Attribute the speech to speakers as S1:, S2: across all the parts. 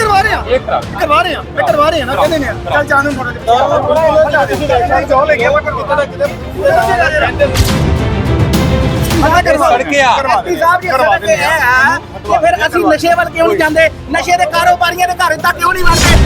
S1: ਕਰਵਾ ਰਹੇ ਆ ਕਰਵਾ ਰਹੇ ਆ ਮੈਂ ਕਰਵਾ ਰਹੇ ਆ ਨਾ ਕਹਿੰਦੇ ਨੇ ਚੱਲ ਜਾਣ ਨੂੰ ਥੋੜਾ ਜਿਹਾ। ਜੋ ਲੈ ਗਿਆ ਕਿਤੇ ਨਾ ਕਿਤੇ
S2: ਸੜਕਿਆ
S3: ਐਸਪੀ ਸਾਹਿਬ ਜੀ ਸੜਕ ਤੇ ਹੈ ਆ। ਤੇ ਫਿਰ ਅਸੀਂ ਨਸ਼ੇ ਵੱਲ ਕਿਉਂ ਨਹੀਂ ਜਾਂਦੇ? ਨਸ਼ੇ ਦੇ ਕਾਰੋਬਾਰੀਆਂ ਦੇ ਘਰ ਤੱਕ ਕਿਉਂ ਨਹੀਂ ਵੜਦੇ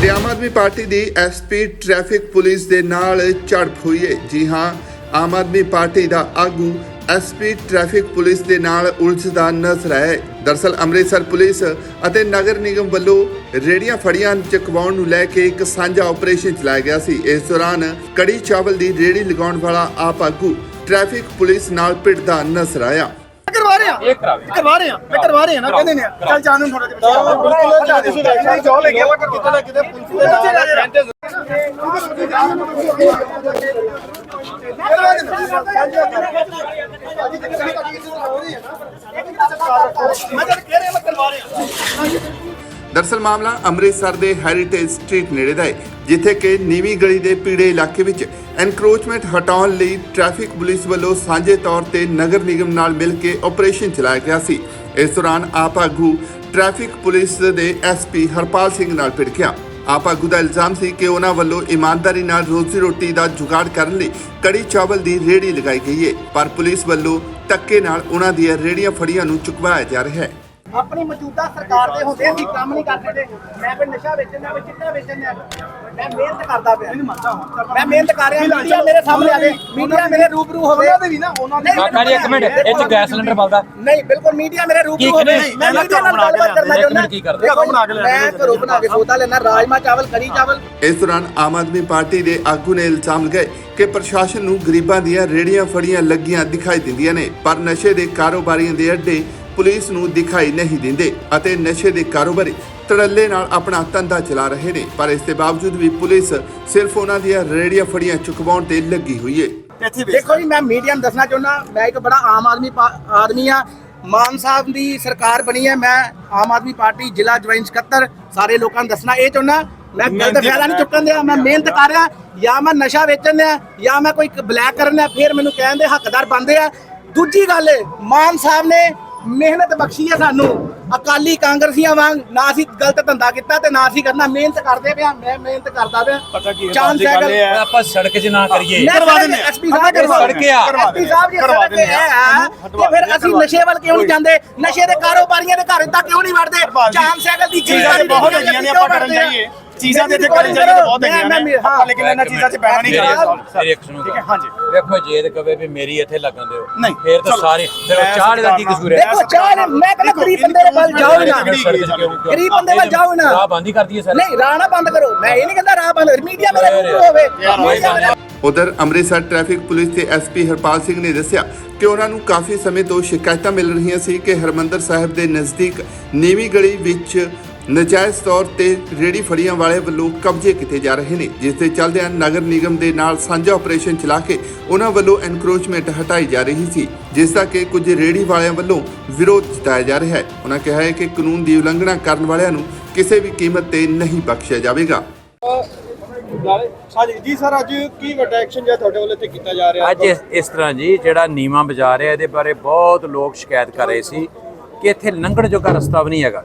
S4: ਤੇ ਆਮ ਆਦਮੀ ਪਾਰਟੀ ਦੀ ਐਸਪੀ ਟ੍ਰੈਫਿਕ ਪੁਲਿਸ ਦੇ ਨਾਲ ਝੜਪ ਹੋਈ ਹੈ। ਜੀ ਹਾਂ ਆਮ ਆਦਮੀ ਪਾਰਟੀ ਦਾ ਆਗੂ ਐਸਪੀ ਟ੍ਰੈਫਿਕ ਪੁਲਿਸ ਦੇ ਨਾਲ ਉਲਝਦਾ ਨਜ਼ਰ ਆਇਆ ਹੈ। ਦਰਸਲ ਅੰਮ੍ਰਿਤਸਰ ਪੁਲਿਸ ਅਤੇ ਨਗਰ ਨਿਗਮ ਵੱਲੋਂ ਰੇੜੀਆਂ ਫੜੀਆਂ ਚਕਵਾਉਣ ਨੂੰ ਲੈ ਕੇ ਇੱਕ ਸਾਂਝਾ ਆਪਰੇਸ਼ਨ ਚਲਾਇਆ ਗਿਆ ਸੀ। ਇਸ ਦੌਰਾਨ ਕੜੀ ਚਾਵਲ ਦੀ ਰੇੜੀ ਲਗਾਉਣ ਵਾਲਾ ਆਪ ਆਗੂ ਟ੍ਰੈਫਿਕ ਪੁਲਿਸ ਨਾਲ ਭਿੜਦਾ ਨਜ਼ਰ ਆਇਆ
S1: ਰਹੇ ਆ। ਕਰਵਾ ਰਹੇ ਆ। ਮੈਂ ਕਰਵਾ ਰਹੇ ਆ ਨਾ। ਕਹਿੰਦੇ ਨੇ ਚੱਲ ਜਾਣ ਨੂੰ ਥੋੜਾ ਜਿਹਾ ਜੋ ਲੈ ਗਿਆ ਕਿਤੇ ਨਾ ਕਿਤੇ ਪੁਲਿਸ ਮੈਂ ਜਦ ਕਹਿ ਰਿਹਾ ਮੈਂ ਕਰਵਾ ਰਿਹਾ।
S4: ਦਰਸਲ ਮਾਮਲਾ ਅੰਮ੍ਰਿਤਸਰ ਦੇ ਹੈਰੀਟੇਜ ਸਟਰੀਟ ਨੇੜੇ ਦਾ ਹੈ। ਜਿੱਥੇ ਕਿ ਨੀਵੀਂ ਗਲੀ ਦੇ ਪੀੜੇ ਇਲਾਕੇ ਵਿੱਚ ਐਨਕਰੋਚਮੈਂਟ ਹਟਾਉਣ ਲਈ ਟ੍ਰੈਫਿਕ ਪੁਲਿਸ ਵੱਲੋਂ ਸਾਂਝੇ ਤੌਰ ਤੇ ਨਗਰ ਨਿਗਮ ਨਾਲ ਮਿਲ ਕੇ ਆਪਰੇਸ਼ਨ ਚਲਾਇਆ ਗਿਆ ਸੀ। ਇਸ ਦੌਰਾਨ ਆਪ ਆਗੂ ਟ੍ਰੈਫਿਕ ਪੁਲਿਸ ਦੇ ਐਸਪੀ ਹਰਪਾਲ ਸਿੰਘ ਨਾਲ ਭਿੜ ਆਪ ਆਗੂ ਦਾ ਇਲਜ਼ਾਮ ਸੀ ਕਿ ਉਹਨਾਂ ਵੱਲੋਂ ਇਮਾਨਦਾਰੀ ਨਾਲ ਰੋਜ਼ੀ ਰੋਟੀ ਦਾ ਜੁਗਾੜ ਕਰਨ ਲਈ ਕੜੀ ਚਾਵਲ ਦੀ ਰੇੜੀ ਲਗਾਈ ਗਈ ਹੈ ਪਰ ਪੁਲਿਸ ਵੱਲੋਂ ਧੱਕੇ ਨਾਲ ਉਹਨਾਂ ਦੀਆਂ ਰੇੜੀਆਂ ਫੜੀਆਂ ਨੂੰ ਚੁਕਵਾਇਆ ਜਾ ਰਿਹਾ ਹੈ।
S3: ਆਪਣੀ ਮੌਜੂਦਾ ਸਰਕਾਰ ਦੇ ਹੁੰਦੇ ਅਸੀਂ ਕੰਮ ਨਹੀਂ ਕਰ ਮੈਂ ਕੋਈ ਨਸ਼ਾ ਵੇਚਣਾ ਕੋਈ ਚਿੱਟਾ ਵੇਚਣਾ ਮੈਂ ਮਿਹਨਤ ਕਰਦਾ ਪਿਆ। ਮੈਂ ਮਿਹਨਤ ਕਰ ਰਿਹਾ ਮੀਡੀਆ ਮੇਰੇ ਸਾਹਮਣੇ ਆ ਗਏ ਮੀਡੀਆ ਮੇਰੇ ਰੂਬਰੂ ਹੋਵੇ।
S1: ਉਹਨਾਂ ਦੇ ਵੀ ਨਾ ਉਹਨਾਂ ਦੇ
S2: ਕਾਕਾ ਜੀ ਇੱਕ ਮਿੰਟ ਇਹ ਚ ਗੈਸ ਸਿਲੰਡਰ ਬਲਦਾ।
S3: ਨਹੀਂ ਬਿਲਕੁਲ ਮੀਡੀਆ ਮੇਰੇ
S2: ਕੀ
S3: ਰੂਬਰੂ ਹੋਵੇ।
S2: ਨਹੀਂ,
S3: ਮੈਂ
S1: ਮੈਂ
S3: ਮੀਡੀਆ ਨਾਲ
S1: ਬਣਾ ਕੇ
S3: ਗੱਲਬਾਤ ਕਰਨਾ
S2: ਇੱਕ
S3: ਚਾਹੁੰਦਾ।
S2: ਮਿੰਟ ਕੀ ਕਰਦੇ?
S3: ਦੇਖੋ,
S1: ਬਣਾ ਕੇ ਲਿਆਂਦੇ
S3: ਮੈਂ ਘਰੋਂ ਬਣਾ ਕੇ ਸੌਦਾ ਲੈਣਾ ਰਾਜਮਾ ਚਾਵਲ ਕੜੀ ਚਾਵਲ।
S4: ਇਸ ਦੌਰਾਨ ਆਮ ਆਦਮੀ ਪਾਰਟੀ ਦੇ ਆਗੂ ਨੇ ਇਲਜ਼ਾਮ ਲਗਾਏ ਕਿ ਪ੍ਰਸ਼ਾਸਨ ਨੂੰ ਗਰੀਬਾਂ ਦੀਆਂ ਰੇੜੀਆਂ ਫੜੀਆਂ ਲੱਗੀਆਂ ਦਿਖਾਈ ਦਿੰਦੀਆਂ ਨੇ ਪਰ ਨਸ਼ੇ ਦੇ ਕਾਰੋਬਾਰੀਆਂ ਦੇ ਅੱਡੇ ਪੁਲਿਸ ਨੂੰ ਦਿਖਾਈ ਨਹੀਂ ਦਿੰਦੇ ਅਤੇ ਨਸ਼ੇ ਦੇ ਕਾਰੋਬਾਰੀ ਧੜੱਲੇ ਨਾਲ ਆਪਣਾ ਧੰਦਾ ਚਲਾ ਰਹੇ ਨੇ ਪਰ ਇਸ ਦੇ ਬਾਵਜੂਦ ਵੀ ਪੁਲਿਸ ਸਿਰਫ ਉਹਨਾਂ ਦੀਆਂ ਰੇੜੀਆਂ ਫੜੀਆਂ ਚੁਕਵਾਉਣ ਤੇ ਲੱਗੀ ਹੋਈ ਹੈ
S3: ਦੇਖੋ ਜੀ ਮੈਂ ਮੀਡੀਆ ਨੂੰ ਦੱਸਣਾ ਚਾਹੁੰਦਾ ਮੈਂ ਇੱਕ ਬੜਾ ਆਮ ਆਦਮੀ ਆਦਮੀ ਆ ਮਾਨ ਸਾਹਿਬ ਦੀ ਸਰਕਾਰ ਬਣੀ ਹੈ ਮੈਂ ਆਮ ਆਦਮੀ ਪਾਰਟੀ ਜ਼ਿਲ੍ਹਾ ਜੁਆਇੰਟ ਸਕੱਤਰ ਸਾਰੇ ਲੋਕਾਂ ਨੂੰ ਦੱਸਣਾ ਇਹ ਚਾਹੁੰਦਾ ਮੈਂ ਗਲਤ ਫੈਲਾ ਨਹੀਂ ਚੁੱਕਣ ਦਿਆ ਮੈਂ ਮਿਹਨਤ ਕਰ ਰਿਹਾ ਜਾਂ ਮੈਂ ਨਸ਼ਾ ਵੇਚਣ ਦਿਆ ਜਾਂ ਮੈਂ ਕੋਈ ਬਲੈਕ ਕਰਨ ਦਿਆ ਫਿਰ ਮੈਨੂੰ ਕਹਿਣ ਦੇ ਹੱਕਦਾਰ ਬਣਦੇ ਆ। ਦੂਜੀ ਗੱਲ ਮਾਨ ਸਾਹਿਬ ਨੇ ਮਿਹਨਤ ਬਖਸ਼ੀ ਹੈ ਸਾਨੂੰ। ਅਕਾਲੀ ਕਾਂਗਰਸੀਆਂ ਵਾਂਗ ਨਾ ਅਸੀਂ ਗਲਤ ਧੰਦਾ ਕੀਤਾ ਤੇ ਨਾ ਅਸੀਂ ਕਰਨਾ ਮਿਹਨਤ ਕਰਦੇ ਪਿਆ ਮੈਂ ਮਿਹਨਤ ਕਰਦਾ ਪਿਆ
S1: ਪਤਾ ਕੀ ਹੈ,
S3: ਚਾਂਦ
S1: ਗੱਲ ਇਹ ਹੈ।
S2: ਆਪਾਂ ਸੜਕ 'ਚ ਨਾ ਕਰੀਏ
S3: ਮੈਂ
S1: ਕਰਵਾ ਦਿੰਦੇ ਆ।
S3: ਐਸਪੀ ਸਾਹਿਬ
S1: ਕਰਵਾ
S2: ਦਿੰਦੇ ਆ।
S3: ਐਸਪੀ ਸਾਹਿਬ ਜੀ
S1: ਕਰਵਾ
S3: ਸੜਕ ਤੇ
S1: ਦਿੰਦੇ ਆ।
S3: ਹੈ ਤੇ ਫਿਰ ਅਸੀਂ ਨਸ਼ੇ ਵੱਲ ਕਿਉਂ ਨਹੀਂ ਜਾਂਦੇ ਨਸ਼ੇ ਦੇ ਕਾਰੋਬਾਰੀਆਂ ਦੇ ਘਰ ਤੱਕ ਕਿਉਂ ਨਹੀਂ ਵੜਦੇ ਚਾਂਦ ਸਾਈਕਲ ਦੀ
S1: ਚੀਜ਼ਾਂ ਬਹੁਤ ਹੈਗੀਆਂ ਨੇ ਆਪਾਂ ਕਰਨ ਜਾਈਏ ਚੀਜ਼ਾਂ ਤੇ ਇੱਥੇ ਜਾਈਏ ਤਾਂ ਬਹੁਤ ਹੈਗੀਆਂ ਨੇ। ਆਪਾਂ ਲੇਕਿਨ ਇਹਨਾਂ ਚੀਜ਼ਾਂ 'ਚ ਪੈਣਾ ਨਹੀਂ ਚਾਹੀਦਾ
S2: ਮੇਰੇ ਇੱਕ ਸੁਣੋ
S1: ਠੀਕ ਹੈ ਹਾਂਜੀ।
S2: ਵੇਖੋ ਜੇ ਤੇ ਕਵੇ ਵੀ ਮੇਰੀ ਇੱਥੇ ਲੱਗਣ ਦਿਓ
S1: ਨਹੀਂ,
S2: ਫੇਰ ਤਾਂ। ਸਾਰੇ ਫਿਰ ਚਾਹ ਦਾ ਕੀ ਕਸੂਰ ਹੈ?
S3: ਦੇਖੋ ਚਾਹ ਨੇ- ਮੈਂ ਕਹਿੰਦਾ ਗਰੀਬ ਬੰਦੇ ਦੇ ਵੱਲ ਜਾਓ ਨਾ। ਗਰੀਬ ਬੰਦੇ ਵੱਲ ਜਾਓ ਨਾ।
S2: ਰਾਹ ਬੰਦ ਹੀ ਕਰ ਦਈਏ ਸਾਰੇ।
S3: ਨਹੀਂ ਰਾਹ ਨਾ ਬੰਦ ਕਰੋ। ਮੈਂ ਇਹ ਨਹੀਂ ਕਹਿੰਦਾ ਰਾਹ ਬੰਦ ਮੀਡੀਆ ਮੇਰੇ ਹੋਵੇ।
S4: ਉਧਰ ਅੰਮ੍ਰਿਤਸਰ ਟ੍ਰੈਫਿਕ ਪੁਲਿਸ ਦੇ ਐਸਪੀ ਹਰਪਾਲ ਸਿੰਘ ਨੇ ਦੱਸਿਆ ਕਿ ਉਹਨਾਂ ਨੂੰ ਕਾਫੀ ਸਮੇਂ ਤੋਂ ਸ਼ਿਕਾਇਤਾਂ ਮਿਲ ਰਹੀਆਂ ਸੀ ਕਿ ਹਰਮੰਦਰ ਸਾਹਿਬ ਦੇ ਨਜ਼ਦੀਕ ਨੀਵੀਂ ਗਲੀ ਵਿੱਚ ਨਜਾਇਜ਼ ਤੌਰ ਤੇ ਰੇੜੀ ਫੜੀਆਂ ਵਾਲੇ ਵੱਲੋਂ ਕਬਜ਼ੇ ਕੀਤੇ ਜਾ ਰਹੇ ਨੇ ਜਿਸ ਦੇ ਚੱਲਦਿਆਂ ਨਗਰ ਨਿਗਮ ਦੇ ਨਾਲ ਸਾਂਝਾ ਆਪਰੇਸ਼ਨ ਚਲਾ ਕੇ ਉਹਨਾਂ ਵੱਲੋਂ ਐਨਕਰੋਚਮੈਂਟ ਹਟਾਈ ਜਾ ਰਹੀ ਸੀ ਜਿਸ ਦਾ ਕਿ ਕੁਝ ਰੇੜੀ ਵਾਲਿਆਂ ਵੱਲੋਂ ਵਿਰੋਧ ਜਤਾਇਆ ਜਾ ਰਿਹਾ ਹੈ। ਉਹਨਾਂ ਕਿਹਾ ਹੈ ਕਿ ਕਾਨੂੰਨ ਦੀ ਉਲੰਘਣਾ ਕਰਨ ਵਾਲਿਆਂ ਨੂੰ ਕਿਸੇ ਵੀ ਕੀਮਤ ਤੇ ਨਹੀਂ ਬਖਸ਼ਿਆ ਜਾਵੇਗਾ।
S1: ਹਾਂਜੀ ਜੀ ਸਰ ਅੱਜ ਕੀ ਵੱਡਾ ਐਕਸ਼ਨ ਜਿਹੜਾ ਤੁਹਾਡੇ ਵੱਲੋਂ ਇੱਥੇ ਕੀਤਾ ਜਾ ਰਿਹਾ?
S2: ਅੱਜ ਇਸ- ਇਸ ਤਰ੍ਹਾਂ ਜੀ ਜਿਹੜਾ ਨੀਮਾ ਬਾਜ਼ਾਰ ਹੈ ਇਹਦੇ ਬਾਰੇ ਬਹੁਤ ਲੋਕ ਸ਼ਿਕਾਇਤ ਕਰ ਰਹੇ ਸੀ ਕਿ ਇੱਥੇ ਲੰਘਣ ਜੋਗਾ ਰਸਤਾ ਵੀ ਨਹੀਂ ਹੈਗਾ।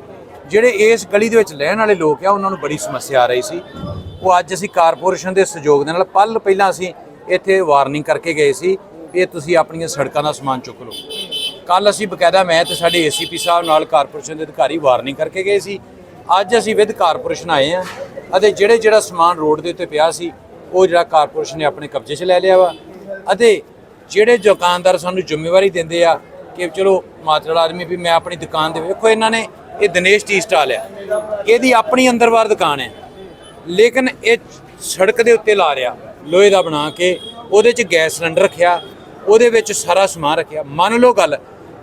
S2: ਜਿਹੜੇ ਇਸ ਗਲੀ ਦੇ ਵਿੱਚ ਰਹਿਣ ਵਾਲੇ ਲੋਕ ਆ, ਉਹਨਾਂ ਨੂੰ ਬੜੀ ਸਮੱਸਿਆ ਆ ਰਹੀ ਸੀ। ਉਹ ਅੱਜ ਅਸੀਂ ਕਾਰਪੋਰੇਸ਼ਨ ਦੇ ਸਹਿਯੋਗ ਦੇ ਨਾਲ ਪਲ ਪਹਿਲਾਂ ਅਸੀਂ ਇੱਥੇ ਵਾਰਨਿੰਗ ਕਰਕੇ ਗਏ ਸੀ ਇਹ ਤੁਸੀਂ ਆਪਣੀਆਂ ਸੜਕਾਂ ਦਾ ਸਮਾਨ ਚੁੱਕ ਲਓ। ਕੱਲ ਅਸੀਂ ਬਕਾਇਦਾ ਮੈਂ ਤੇ ਸਾਡੇ ਏਸੀਪੀ ਸਾਹਿਬ ਨਾਲ ਕਾਰਪੋਰੇਸ਼ਨ ਦੇ ਅਧਿਕਾਰੀ ਵਾਰਨਿੰਗ ਕਰਕੇ ਗਏ ਸੀ। ਅੱਜ ਅਸੀਂ ਵਿਦ ਕਾਰਪੋਰੇਸ਼ਨ ਆਏ ਆ ਅਤੇ ਜਿਹੜੇ ਜਿਹੜਾ ਸਮਾਨ ਰੋਡ ਦੇ ਉੱਤੇ ਪਿਆ ਸੀ, ਉਹ ਜਿਹੜਾ ਕਾਰਪੋਰੇਸ਼ਨ ਨੇ ਆਪਣੇ ਕਬਜ਼ੇ 'ਚ ਲੈ ਲਿਆ ਵਾ। ਅਤੇ ਜਿਹੜੇ ਦੁਕਾਨਦਾਰ ਸਾਨੂੰ ਜ਼ਿੰਮੇਵਾਰੀ ਦਿੰਦੇ ਆ ਕਿ ਚਲੋ ਮਾਤੜ ਆਦਮੀ ਵੀ ਮੈਂ ਆਪਣੀ ਦੁਕਾਨ ਦੇ ਵੇਖੋ ਇਹਨਾਂ ਨੇ ਇਹ ਦਿਨੇਸ਼ ਟੀ ਸਟਾਲ ਹੈ ਇਹਦੀ ਆਪਣੀ ਅੰਦਰਵਾਰ ਦੁਕਾਨ ਹੈ। ਲੇਕਿਨ ਇਹ ਸੜਕ ਦੇ ਉੱਤੇ ਲਾ ਰਿਹਾ, ਲੋਹੇ ਦਾ ਬਣਾ ਕੇ, ਉਹਦੇ 'ਚ ਗੈਸ ਸਿਲੰਡਰ ਰੱਖਿਆ, ਉਹਦੇ ਵਿੱਚ ਸਾਰਾ ਸਮਾਨ ਰੱਖਿਆ। ਮੰਨ ਲਓ ਗੱਲ,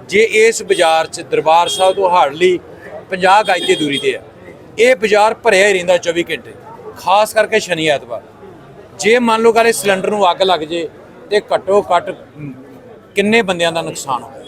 S2: ਜੇ ਇਸ ਬਾਜ਼ਾਰ 'ਚ ਦਰਬਾਰ ਸਾਹਿਬ ਤੋਂ ਹਾਰਡਲੀ 50 ਗਜ ਦੀ ਦੂਰੀ ਤੇ ਆ, ਇਹ ਬਾਜ਼ਾਰ ਭਰਿਆ ਹੀ ਰਹਿੰਦਾ 24 ਘੰਟੇ, ਖਾਸ ਕਰਕੇ ਸ਼ਨੀ ਐਤਵਾਰ। ਜੇ ਮੰਨ ਲਓ ਇਹ ਸਿਲੰਡਰ ਨੂੰ ਅੱਗ ਲੱਗ ਜੇ, ਤੇ ਘੱਟੋ ਘੱਟ ਕਿੰਨੇ ਬੰਦਿਆਂ ਦਾ ਨੁਕਸਾਨ ਹੋਵੇ?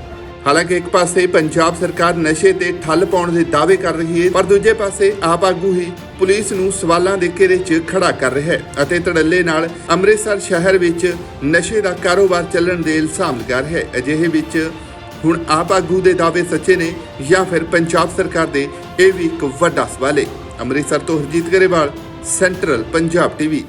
S4: ਹਾਲਾਂਕਿ ਇੱਕ ਪਾਸੇ ਪੰਜਾਬ ਸਰਕਾਰ ਨਸ਼ੇ ਤੇ ਠੱਲ ਪਾਉਣ ਦੇ ਦਾਅਵੇ ਕਰ ਰਹੀ ਹੈ, ਪਰ ਦੂਜੇ ਪਾਸੇ ਆਪ ਆਗੂ ਹੀ ਪੁਲਿਸ ਨੂੰ ਸਵਾਲਾਂ ਦੇ ਘੇਰੇ 'ਚ ਖੜਾ ਕਰ ਰਿਹਾ ਹੈ ਅਤੇ ਧੜੱਲੇ ਨਾਲ ਅੰਮ੍ਰਿਤਸਰ ਸ਼ਹਿਰ ਵਿੱਚ ਨਸ਼ੇ ਦਾ ਕਾਰੋਬਾਰ ਚੱਲਣ ਦੇ ਇਲਜ਼ਾਮ ਲਗਾ ਰਿਹਾ ਹੈ। ਅਜਿਹੇ ਵਿੱਚ ਹੁਣ ਆਪ ਆਗੂ ਦੇ ਦਾਅਵੇ ਸੱਚੇ ਨੇ ਜਾਂ ਫਿਰ ਪੰਜਾਬ ਸਰਕਾਰ ਦੇ ਇਹ ਵੀ ਇੱਕ ਵੱਡਾ ਸਵਾਲ ਹੈ। ਅੰਮ੍ਰਿਤਸਰ ਤੋਂ ਹਰਜੀਤ ਗਰੇਵਾਲ, ਸੈਂਟਰਲ ਪੰਜਾਬ ਟੀਵੀ।